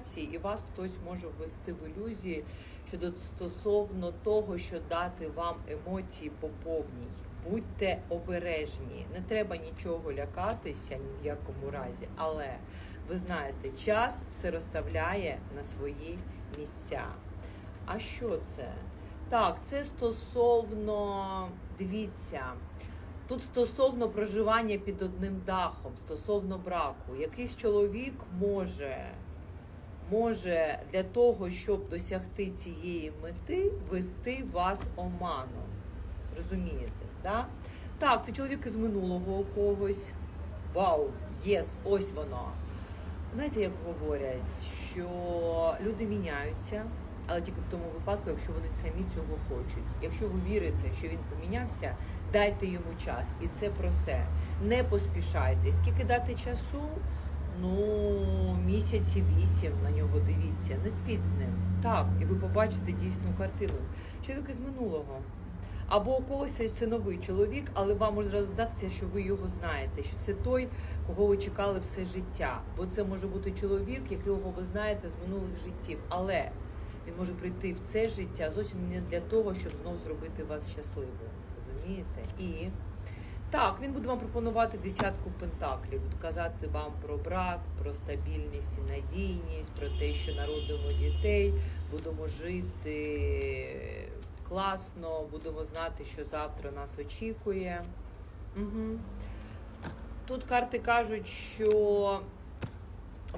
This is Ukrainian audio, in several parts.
комунікації, і вас хтось може ввести в ілюзії щодо стосовно того, що дати вам емоції по повній. Будьте обережні, не треба нічого лякатися ні в якому разі, але ви знаєте, час все розставляє на свої місця. А що це? Так, це стосовно, дивіться, тут стосовно проживання під одним дахом, стосовно браку. Якийсь чоловік може, може для того, щоб досягти цієї мети, вести вас оманом. Розумієте? Да? Так, це чоловік із минулого когось. Вау, єс, ось воно. Знаєте, як говорять, що люди міняються, але тільки в тому випадку, якщо вони самі цього хочуть. Якщо ви вірите, що він помінявся, дайте йому час. І це про все. Не поспішайте. Скільки дати часу? Ну, місяці вісім на нього дивіться. Не спіть з ним. Так, і ви побачите дійсну картину. Чоловік із минулого. Або у когось це новий чоловік, але вам може зразу здатися, що ви його знаєте, що це той, кого ви чекали все життя. Бо це може бути чоловік, якого ви знаєте з минулих життів. Але він може прийти в це життя зовсім не для того, щоб знов зробити вас щасливою. Розумієте? І так, він буде вам пропонувати десятку пентаклів, казати вам про брак, про стабільність і надійність, про те, що народимо дітей, будемо жити класно, будемо знати, що завтра нас очікує. Угу. Тут карти кажуть, що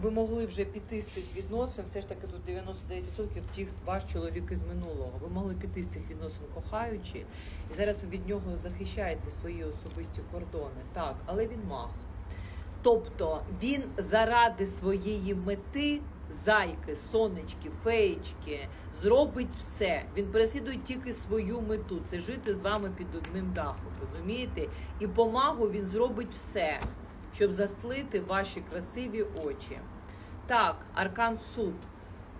ви могли вже піти з цих відносин, все ж таки тут 99% ті, ваш чоловік із минулого. Ви могли піти з цих відносин кохаючи, і зараз ви від нього захищаєте свої особисті кордони. Так, але він мах. Тобто він заради своєї мети, зайки, сонечки, феєчки, зробить все. Він переслідує тільки свою мету це жити з вами під одним дахом. Розумієте? І по магу він зробить все, щоб застлити ваші красиві очі. Так, аркан суд,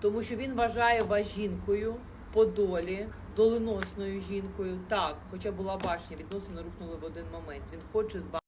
тому що він вважає вас жінкою по долі, доленосною жінкою. Так, хоча була башня, відносини рухнули в один момент. Він хоче з вами.